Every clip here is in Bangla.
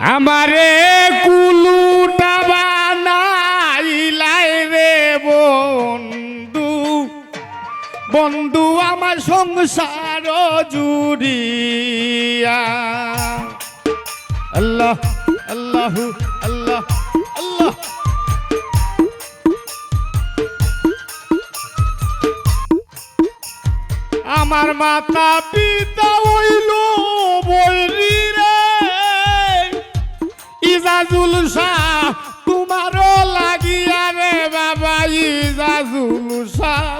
আমারে কুলুটা বানাইলাই রে বন্ধু। বন্ধু, আমার সংসার জুড়িয়া। আল্লাহ আল্লাহ আল্লাহ আল্লাহ। আমার মাতা পিতা হইল রে ইজাজুল শাহ তোমারও লাগিয়া রে বাবা ইজাজুল শাহ।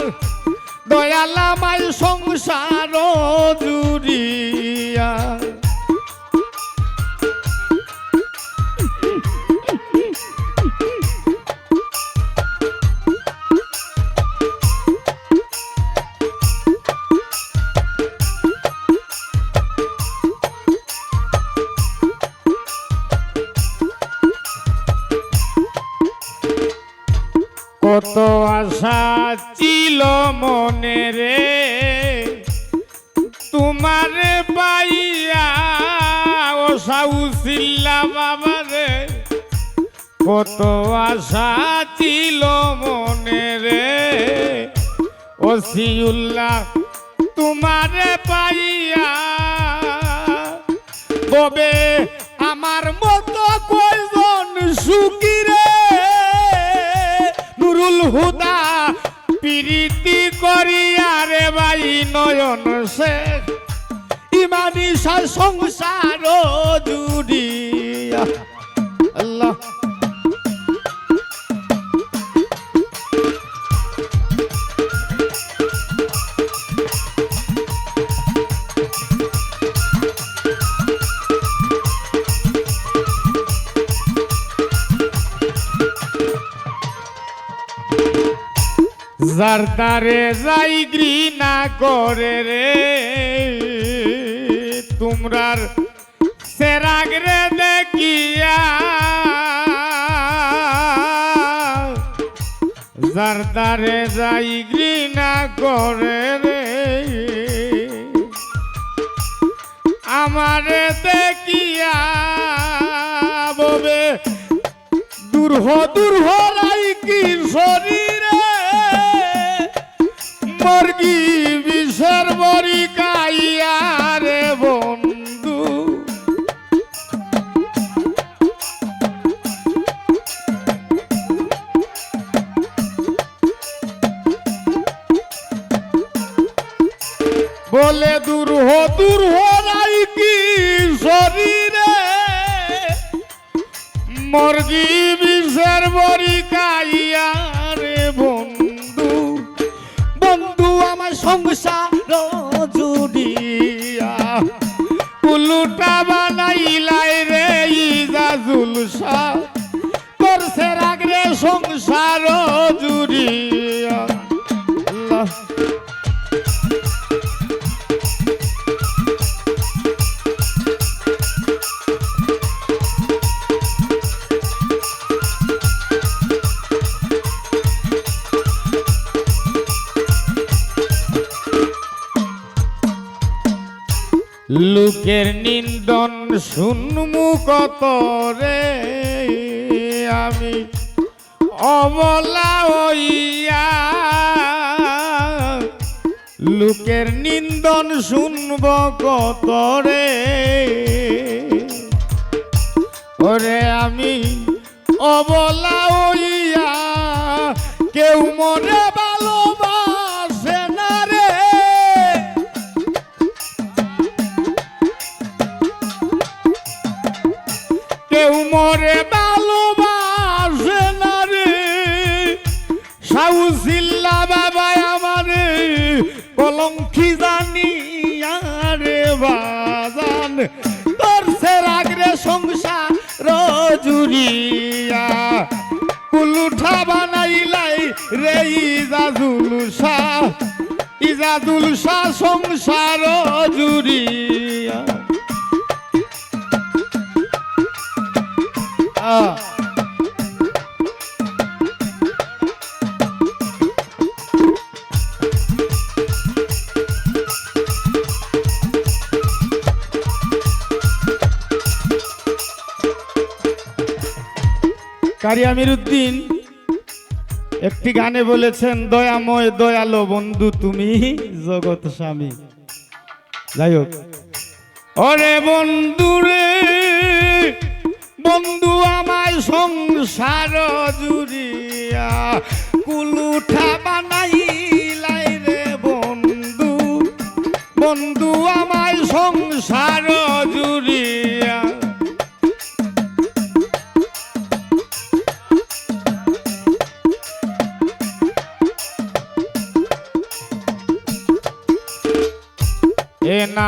দয়ালামাই সংসার জুড়িয়া। আশা ছিল মনে রে। তোমার পাইয়া ও সাউসিল্লা বাবা রে। কত আশা ছিল মনে রে। ও সিউল্লাহ তোমার পাইয়া তবে নয়ন শেখ। ইমানি সার সংসার জুড়িয়া যার দ্বারে যাই ঘৃণা করে রে, তোমরার সেরাগ রে দেখিয়া যার দ্বারে যাই ঘৃণা করে রে, আমারে দেখিয়া ববে দুর্হ দুর্হ রাই কি মর্গি বিষের বরি রে বন্ধু? বলে দুর্হ দুর্হ রাই কি শরীরে। মর্গি বিষের বরি সংসার জুড়িয়া কুলুটা বানাইলাই রে ইজাজুল শাহ তোর সেরাগ রে সংসার জুড়িয়া লোকের নিন্দন শুনমু কত রে? আমি অবলা হইয়া লোকের নিন্দন শুনব কত রে? ওরে আমি অবলা হইয়া কেউ মনে রে ইজাজুল শাহ ইজাজুল শাহ সংসার জুড়িয়া। কারি উদ্দিন একটি গানে বলেছেন, দয়াময়, দয়ালো বন্ধু, তুমি জগৎ স্বামী। যাই হোক। অরে বন্ধু রে বন্ধু আমার সংসার জুড়িয়া, কুলুঠা বানাইলাই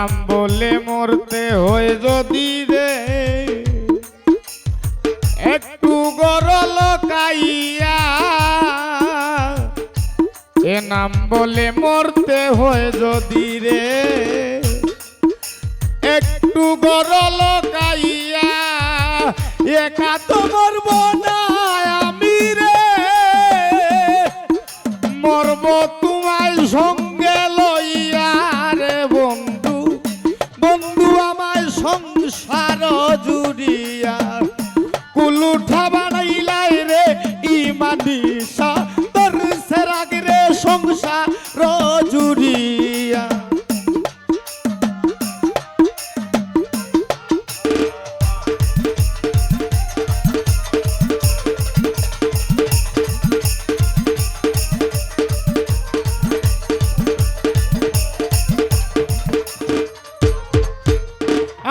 নাম বলে মরতে হয় যদি রে। একটু গরল কাইয়া, এ নাম বলে মরতে হয় যদি রে। একটু গরল কাইয়া, একা তো মরব সংসার জুড়িয়া। কুলুঠা বানাইলাই রে ইমানিসা তোর সেরাগ রে সংসার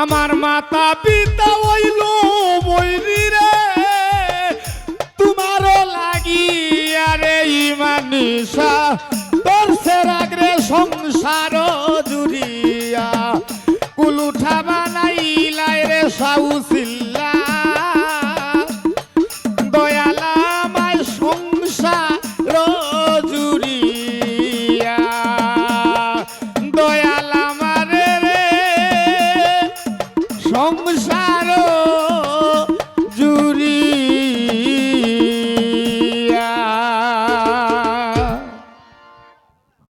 আমার মাতা পিতা হইল বৈরি রে। তোমারও লাগিয়া রে ইমানিসা তোর সেরাগ রে সংসার